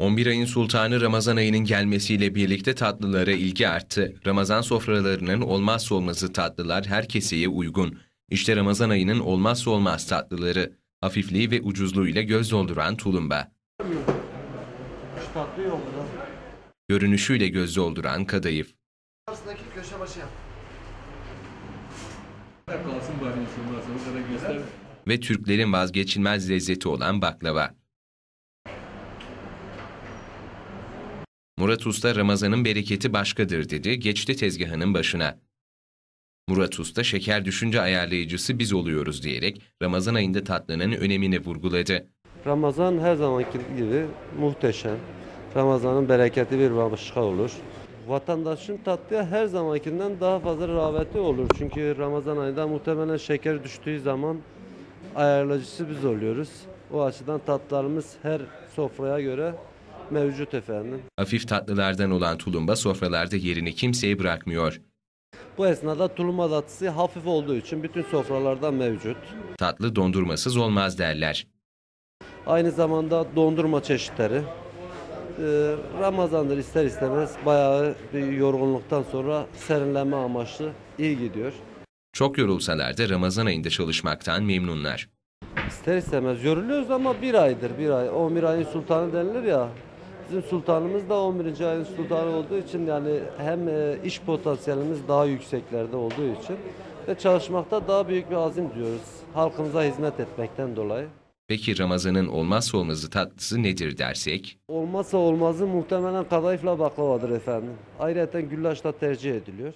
11 ayın sultanı Ramazan ayının gelmesiyle birlikte tatlılara ilgi arttı. Ramazan sofralarının olmazsa olmazı tatlılar her keseye uygun. İşte Ramazan ayının olmazsa olmaz tatlıları. Hafifliği ve ucuzluğuyla göz dolduran tulumba. Görünüşüyle göz dolduran kadayıf. Arasındaki köşe başı yap. Kalsın bari hiç olmazsa o kadar göster. ve Türklerin vazgeçilmez lezzeti olan baklava. Murat Usta Ramazan'ın bereketi başkadır dedi, geçti tezgahının başına. Murat Usta şeker düşünce ayarlayıcısı biz oluyoruz diyerek Ramazan ayında tatlının önemini vurguladı. Ramazan her zamanki gibi muhteşem. Ramazanın bereketi bir başka olur. Vatandaşın tatlıya her zamankinden daha fazla rağbeti olur. Çünkü Ramazan ayında muhtemelen şeker düştüğü zaman ayarlayıcısı biz oluyoruz. O açıdan tatlarımız her sofraya göre mevcut efendim. Hafif tatlılardan olan tulumba sofralarda yerini kimseye bırakmıyor. Bu esnada tulumba tatlısı hafif olduğu için bütün sofralarda mevcut. Tatlı dondurmasız olmaz derler. Aynı zamanda dondurma çeşitleri. Ee, Ramazandır ister istemez bayağı bir yorgunluktan sonra serinlenme amaçlı iyi gidiyor. Çok yorulsalar da Ramazan ayında çalışmaktan memnunlar. İster istemez yoruluyoruz ama bir aydır bir ay. 11 ayın sultanı denilir ya. Bizim sultanımız da 11. ayın sultanı olduğu için yani hem e, iş potansiyelimiz daha yükseklerde olduğu için ve çalışmakta daha büyük bir azim diyoruz. Halkımıza hizmet etmekten dolayı. Peki Ramazan'ın olmazsa olmazı tatlısı nedir dersek? Olmazsa olmazı muhtemelen kadayıfla baklavadır efendim. Ayrıca güllaç da tercih ediliyor.